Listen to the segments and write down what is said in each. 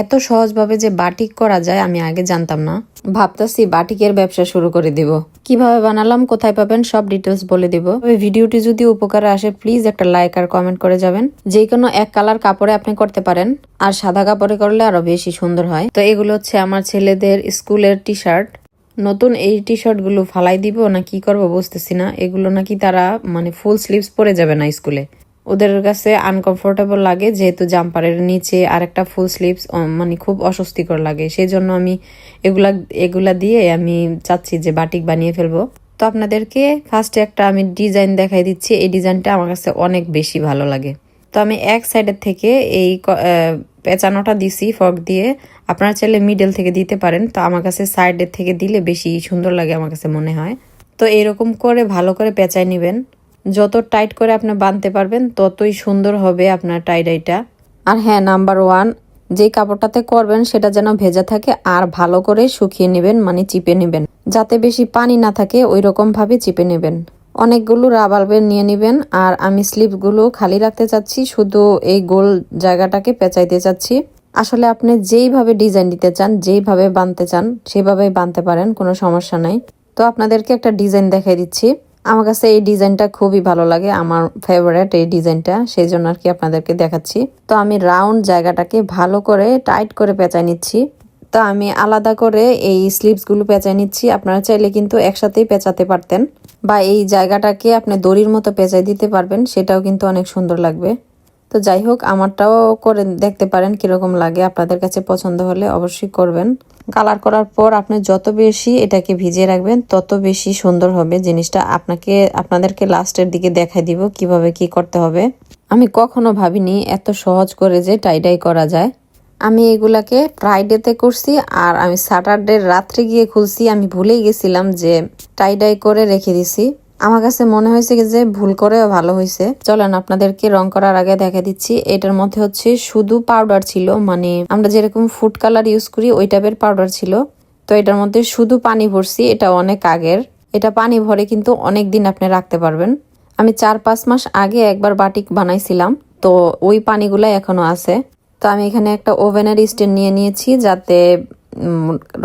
এত সহজভাবে যে বাটিক করা যায় আমি আগে জানতাম না। ভাবতাছি বাটিকের ব্যবসা শুরু করে দিব। কীভাবে বানালাম, কোথায় পাবেন, সব ডিটেলস বলে দিব। ভিডিওটি যদি উপকারে আসে প্লিজ একটা লাইক আর কমেন্ট করে যাবেন। যে কোনো এক কালার কাপড়ে আপনি করতে পারেন, আর সাদা কাপড়ে করলে আরও বেশি সুন্দর হয়। তো এগুলো হচ্ছে আমার ছেলেদের স্কুলের টি শার্ট নতুন এই টি শার্টগুলো ফালাই দিব, না কি করব বুঝতেছি না। এগুলো নাকি তারা মানে ফুল স্লিভস পরে যাবে না স্কুলে। ওদের কাছে আনকমফোর্টেবল লাগে, যেহেতু জাম্পারের নিচে আর একটা ফুল স্লিভস মানে খুব অস্বস্তিকর লাগে। সেই জন্য আমি এগুলা এগুলা দিয়ে আমি চাচ্ছি যে বাটিক বানিয়ে ফেলব। তো আপনাদেরকে ফার্স্টে একটা আমি ডিজাইন দেখাই দিচ্ছি। এই ডিজাইনটা আমার কাছে অনেক বেশি ভালো লাগে। তো আমি এক সাইডের থেকে এই পেঁচানোটা দিছি ফক দিয়ে। আপনারা চাইলে মিডল থেকে দিতে পারেন। তো আমার কাছে সাইডের থেকে দিলে বেশি সুন্দর লাগে, আমার কাছে মনে হয়। তো এরকম করে ভালো করে পেঁচাই নেবেন। যত টাইট করে আপনি বাঁধতে পারবেন, ততই সুন্দর হবে আপনার টাইডাইটা। আর হ্যাঁ নাম্বার ওয়ান যে কাপড়টাতে করবেন, সেটা যেন ভেজা থাকে আর ভালো করে শুকিয়ে নেবেন মানে চিপে নেবেন। যাতে বেশি পানি না থাকে ওই ভাবে চিপে নেবেন। অনেকগুলো রাবার ব্যান্ড নিয়ে নেবেন, আর আমি স্লিপগুলো খালি রাখতে চাচ্ছি, শুধু এই গোল জায়গাটাকে পেঁচাইতে চাচ্ছি। আসলে আপনি যেইভাবে ডিজাইন দিতে চান, যেইভাবে বানতে চান, সেভাবেই বানতে পারেন, কোনো সমস্যা নাই। তো আপনাদেরকে একটা ডিজাইন দেখাই দিচ্ছি। আমার কাছে এই ডিজাইনটা খুবই ভালো লাগে, আমার ফেভারেট এই ডিজাইনটা সেই জন্য আর কি আপনাদেরকে দেখাচ্ছি। তো আমি রাউন্ড জায়গাটাকে ভালো করে টাইট করে পেঁচাই নিচ্ছি। তো আমি আলাদা করে এই স্লিপসগুলো পেঁচাই নিচ্ছি, আপনারা চাইলে কিন্তু একসাথেই পেঁচাতে পারতেন। বা এই জায়গাটাকে আপনি দড়ির মতো পেঁচাই দিতে পারবেন, সেটাও কিন্তু অনেক সুন্দর লাগবে। তো যাই হোক, আমারটাও করে দেখতে পারেন কীরকম লাগে। আপনাদের কাছে পছন্দ হলে অবশ্যই করবেন। কালার করার পর আপনি যত বেশি এটাকে ভিজিয়ে রাখবেন, তত বেশি সুন্দর হবে জিনিসটা। আপনাকে, আপনাদেরকে লাস্টের দিকে দেখাই দিব কীভাবে কি করতে হবে। আমি কখনো ভাবিনি এত সহজ করে যে টাইডাই করা যায়। আমি এগুলাকে ফ্রাইডেতে করছি আর আমি স্যাটারডে রাত্রে গিয়ে খুলছি। আমি ভুলেই গেছিলাম যে টাইডাই করে রেখে দিছি। আমার কাছে মনে হয়েছে যে ভুল করেও ভালো হয়েছে। চলেন আপনাদেরকে রং করার আগে দেখা দিচ্ছি, এটার মধ্যে হচ্ছে শুধু পাউডার ছিল মানে আমরা যেরকম ফুড কালার ইউজ করি, ওই টাইপের পাউডার ছিল। তো এটার মধ্যে শুধু পানি ভরছি, এটা অনেক আগের। এটা পানি ভরে কিন্তু অনেক দিন আপনি রাখতে পারবেন। আমি চার পাঁচ মাস আগে একবার বাটিক বানাইছিলাম, তো ওই পানিগুলাই এখনও আছে। তো আমি এখানে একটা ওভেনের স্ট্যান্ড নিয়ে নিয়েছি, যাতে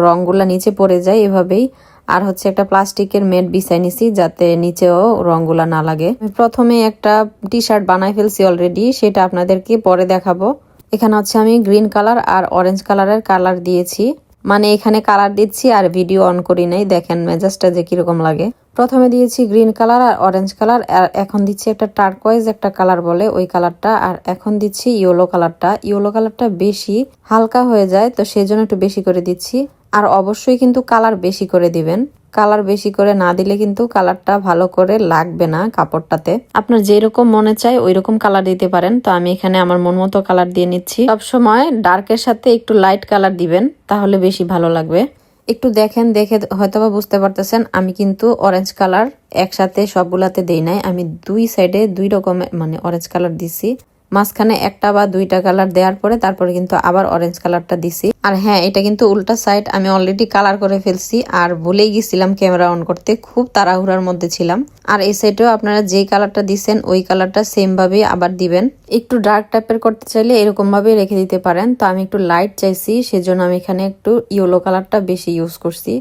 রংগুলা নিচে পড়ে যায় এভাবেই। আর হচ্ছে একটা প্লাস্টিকের মেট বিছাই নিছি যাতে নিচেও রংগুলা না লাগে। প্রথমে একটা টি শার্ট বানাই ফেলছি অলরেডি সেটা আপনাদেরকে পরে দেখাবো। এখানে হচ্ছে আমি গ্রিন কালার আর অরেঞ্জ কালারের কালার দিয়েছি। মানে এখানে কালার দিচ্ছি আর ভিডিও অন করি নাই। দেখেন মেজাজটা যে কীরকম লাগে। প্রথমে দিয়েছি গ্রিন কালার আর অরেঞ্জ কালার আর এখন দিচ্ছি একটা টার্কোয়েজ একটা কালার বলে ওই কালারটা আর এখন দিচ্ছি ইয়েলো কালারটা ইয়েলো কালারটা বেশি হালকা হয়ে যায়, তো সেই জন্য একটু বেশি করে দিচ্ছি। আর অবশ্যই কিন্তু কালার বেশি করে দিবেন। কালার বেশি করে না দিলে কিন্তু কালারটা ভালো করে লাগবে না কাপড়টাতে। আপনার যেরকম মনে চায় ওই রকম কালার দিতে পারেন। তো আমি এখানে আমার মন মতো কালার দিয়ে নিচ্ছি। সবসময় ডার্কের সাথে একটু লাইট কালার দিবেন, তাহলে বেশি ভালো লাগবে। একটু দেখেন, দেখে হয়তোবা বুঝতে পারতেছেন, আমি কিন্তু অরেঞ্জ কালার একসাথে সবগুলাতে দেই নাই। আমি দুই সাইডে দুই রকমের মানে অরেঞ্জ কালার দিছি। মাঝখানে একটা বা দুইটা কালার দেওয়ার পরে তারপরে কিন্তু আবার অরেঞ্জ কালারটা দিছি। আর হ্যাঁ এটা কিন্তু উল্টা সাইড আমি অলরেডি কালার করে ফেলছি আর ভুলেই গেছিলাম ক্যামেরা অন করতে, খুব তাড়াহুড়ার মধ্যে ছিলাম। আর এই সাইডেও আপনারা যেই কালারটা দিছেন, ওই কালারটা সেম ভাবে আবার দিবেন। একটু ডার্ক টাইপের করতে চাইলে এরকম ভাবে রেখে দিতে পারেন। তো আমি একটু লাইট চাইছি, সেজন্য আমি এখানে একটু ইয়েলো কালারটা বেশি ইউজ করছি।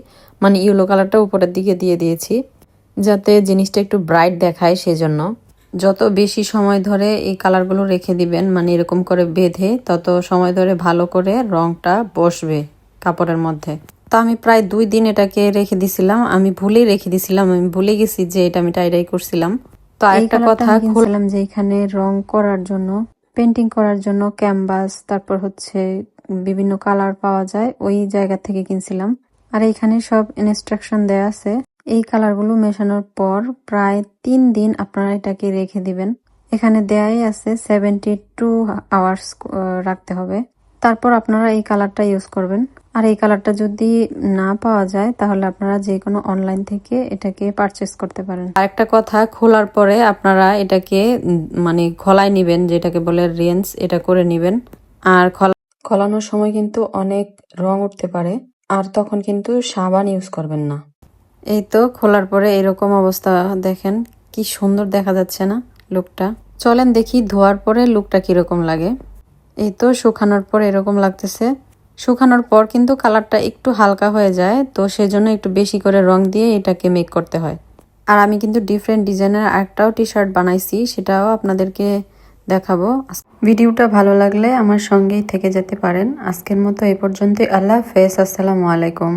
মানে ইয়েলো কালারটা উপরের দিকে দিয়ে দিয়েছি, যাতে জিনিসটা একটু ব্রাইট দেখায় সেজন্য। যত বেশি সময় ধরে এই কালারগুলো রেখে দিবেন মানে এরকম করে বেঁধে তত সময় ধরে ভালো করে রংটা বসবে কাপড়ের মধ্যে। তো আমি প্রায় দুই দিন এটাকে রেখে দিছিলাম। আমি ভুলেই রেখে দিছিলাম আমি ভুলে গেছি যে এটা আমি টাইডাই করছিলাম। তো একটা কথা খুললাম যে এখানে রং করার জন্য পেন্টিং করার জন্য ক্যানভাস তারপর হচ্ছে বিভিন্ন কালার পাওয়া যায় ওই জায়গা থেকে কিনছিলাম। আর এখানে সব ইনস্ট্রাকশন দেয়া আছে। এই কালারগুলো মেশানোর পর প্রায় তিন দিন আপনারা এটাকে রেখে দিবেন। এখানে দেয়াই আছে সেভেন্টি টু আওয়ার্স রাখতে হবে। তারপর আপনারা এই কালারটা ইউজ করবেন। আর এই কালারটা যদি না পাওয়া যায়, তাহলে আপনারা যে কোনো অনলাইন থেকে এটাকে পারচেস করতে পারেন। আর একটা কথা, খোলার পরে আপনারা এটাকে মানে খোলায় নিবেন, যেটাকে বলে রেঞ্জ, এটা করে নিবেন। আর খোলা খোলানোর সময় কিন্তু অনেক রং উঠতে পারে, আর তখন কিন্তু সাবান ইউজ করবেন না। এই তো খোলার পরে এরকম অবস্থা, দেখেন কি সুন্দর দেখা যাচ্ছে না লুকটা। চলেন দেখি ধোয়ার পরে লুকটা কীরকম লাগে। এই তো শুকানোর পর এরকম লাগতেছে। শুকানোর পর কিন্তু কালারটা একটু হালকা হয়ে যায়, তো সেজন্য একটু বেশি করে রং দিয়ে এটাকে মেক করতে হয়। আর আমি কিন্তু ডিফারেন্ট ডিজাইনের একটাও টি শার্ট বানাইছি, সেটাও আপনাদেরকে দেখাবো। ভিডিওটা ভালো লাগলে আমার সঙ্গেই থেকে যেতে পারেন। আজকের মতো এই পর্যন্তই। আল্লাহ হাফেজ। আসসালামু আলাইকুম।